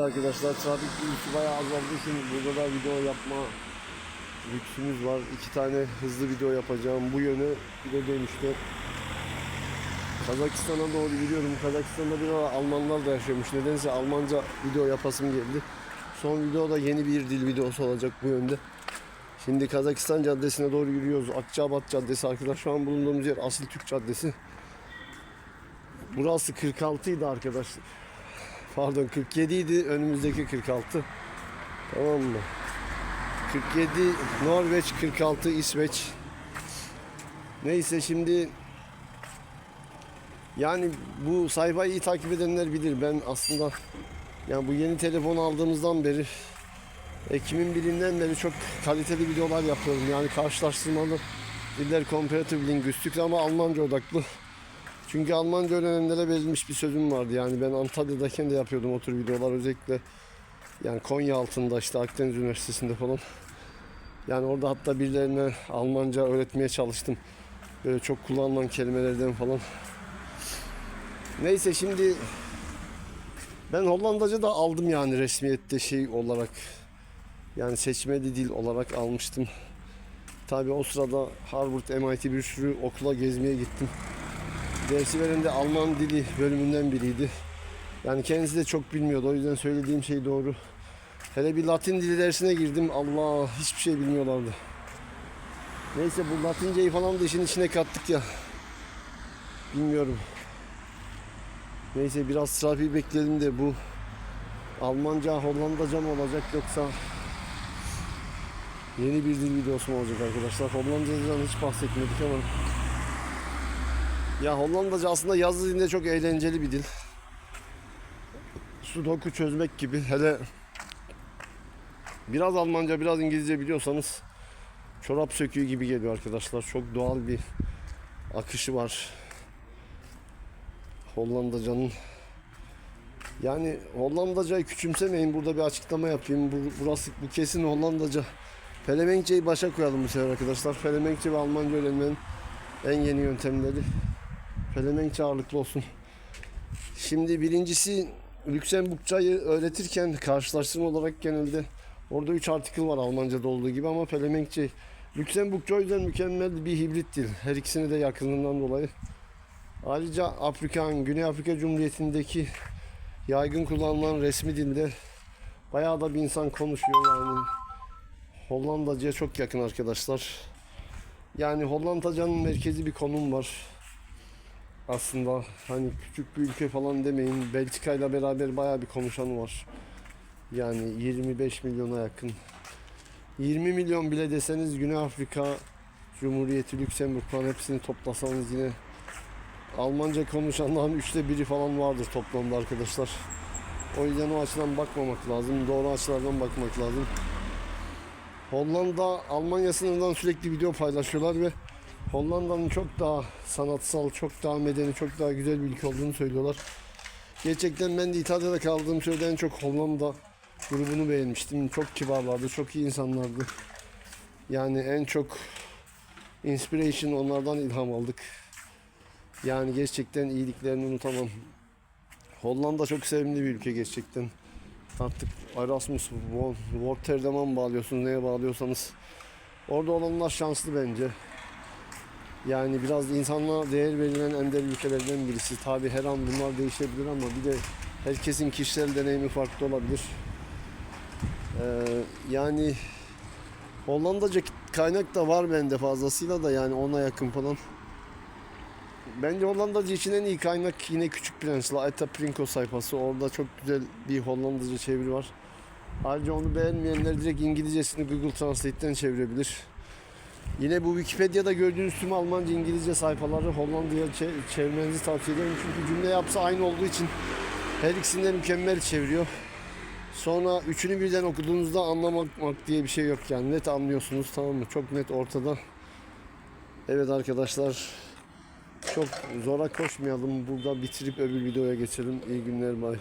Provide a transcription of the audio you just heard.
Arkadaşlar trafik bilgisi bayağı azaldığı için burada da video yapma lüksümüz var. İki tane hızlı video yapacağım. Bu yöne bir de dönüşte. Kazakistan'a doğru gidiyorum. Kazakistan'da bir ara Almanlar da yaşıyormuş. Nedense Almanca video yapasım geldi. Son videoda yeni bir dil videosu olacak bu yönde. Şimdi Kazakistan Caddesi'ne doğru yürüyoruz. Akçabat Caddesi arkadaşlar. Şu an bulunduğumuz yer Asıl Türk Caddesi. Burası 46 idi arkadaşlar. Pardon 47 idi önümüzdeki 46. Tamam mı? 47 Norveç 46 İsveç. Neyse şimdi yani bu sayfayı iyi takip edenler bilir. Ben aslında yani bu yeni telefonu aldığımızdan beri Ekim'in birinden beri çok kaliteli videolar yapıyorum. Yani karşılaştırmalı diller comparative linguistik ama Almanca odaklı. Çünkü Almanca öğrenenlere verilmiş bir sözüm vardı. Yani ben Antalya'dayken de yapıyordum o tür videolar. Özellikle yani Konya altında işte Akdeniz Üniversitesi'nde falan. Yani orada hatta birilerine Almanca öğretmeye çalıştım. Böyle çok kullanılan kelimelerden falan. Neyse şimdi ben Hollandaca da aldım yani resmiyette şey olarak. Yani seçmeli dil olarak almıştım. Tabi o sırada Harvard, MIT bir sürü okula gezmeye gittim. Dersi de Alman dili bölümünden biriydi. Yani kendisi de çok bilmiyordu. O yüzden söylediğim şey doğru. Hele bir Latin dili dersine girdim. Allah hiçbir şey bilmiyorlardı. Neyse bu Latinceyi falan da işin içine kattık ya. Bilmiyorum. Neyse biraz trafiği bekledim de bu Almanca, Hollandaca mı olacak yoksa yeni bir dil videosu mu olacak arkadaşlar? Hollandacadan hiç bahsetmedik ama ya Hollandaca aslında yazı dilinde çok eğlenceli bir dil. Sudoku çözmek gibi. Hele biraz Almanca, biraz İngilizce biliyorsanız çorap söküğü gibi geliyor arkadaşlar. Çok doğal bir akışı var. Hollandaca'nın yani Hollandacayı küçümsemeyin. Burada bir açıklama yapayım. Bu, burası bu kesin Hollandaca. Felemenkçeyi başa koyalım bu sefer arkadaşlar. Felemenkçe ve Almanca öğrenmenin en yeni yöntemleri. Felemenkçe ağırlıklı olsun. Şimdi birincisi Lüksemburgcayı öğretirken karşılaştırma olarak genelde orada 3 artikel var Almanca'da olduğu gibi ama Felemenkçe Lüksemburgca o yüzden mükemmel bir hibrit dil. Her ikisini de yakınlığından dolayı. Ayrıca Afrikan, Güney Afrika Cumhuriyeti'ndeki yaygın kullanılan resmi dilde bayağı da bir insan konuşuyor yani. Hollandaca'ya çok yakın arkadaşlar. Yani Hollandaca'nın merkezi bir konum var. Aslında hani küçük bir ülke falan demeyin. Belçika ile beraber bayağı bir konuşan var. Yani 25 milyona yakın. 20 milyon bile deseniz Güney Afrika Cumhuriyeti, Lüksemburg falan hepsini toplasanız yine Almanca konuşanların üçte biri falan vardır toplamda arkadaşlar. O yüzden o açıdan bakmamak lazım. Doğru açılardan bakmak lazım. Hollanda Almanya sınırından sürekli video paylaşıyorlar ve Hollanda'nın çok daha sanatsal, çok daha medeni, çok daha güzel bir ülke olduğunu söylüyorlar. Gerçekten ben de İtalya'da kaldığım sürede en çok Hollanda grubunu beğenmiştim. Çok kibarlardı, çok iyi insanlardı. Yani en çok inspiration onlardan ilham aldık. Yani gerçekten iyiliklerini unutamam. Hollanda çok sevimli bir ülke gerçekten. Artık Erasmus, Rotterdam'a mı bağlıyorsunuz, neye bağlıyorsanız. Orada olanlar şanslı bence. Yani biraz insanlığa değer verilen ender ülkelerden birisi. Tabi her an bunlar değişebilir ama bir de herkesin kişisel deneyimi farklı olabilir. Ee, yani Hollandaca kaynak da var bende fazlasıyla da yani ona yakın falan. Bence Hollandaca için en iyi kaynak yine Küçük Prens, La Eta Prinko sayfası. Orada çok güzel bir Hollandaca çeviri var. Ayrıca onu beğenmeyenler direkt İngilizcesini Google Translate'ten çevirebilir. Yine bu Wikipedia'da gördüğünüz tüm Almanca, İngilizce sayfaları Hollanda'ya çe- çevirmenizi tavsiye ederim. Çünkü cümle yapısı aynı olduğu için her ikisini de mükemmel çeviriyor. Sonra üçünü birden okuduğunuzda anlamak diye bir şey yok yani. Net anlıyorsunuz tamam mı? Çok net ortada. Evet arkadaşlar. Çok zora koşmayalım. Burada bitirip öbür videoya geçelim. İyi günler bay.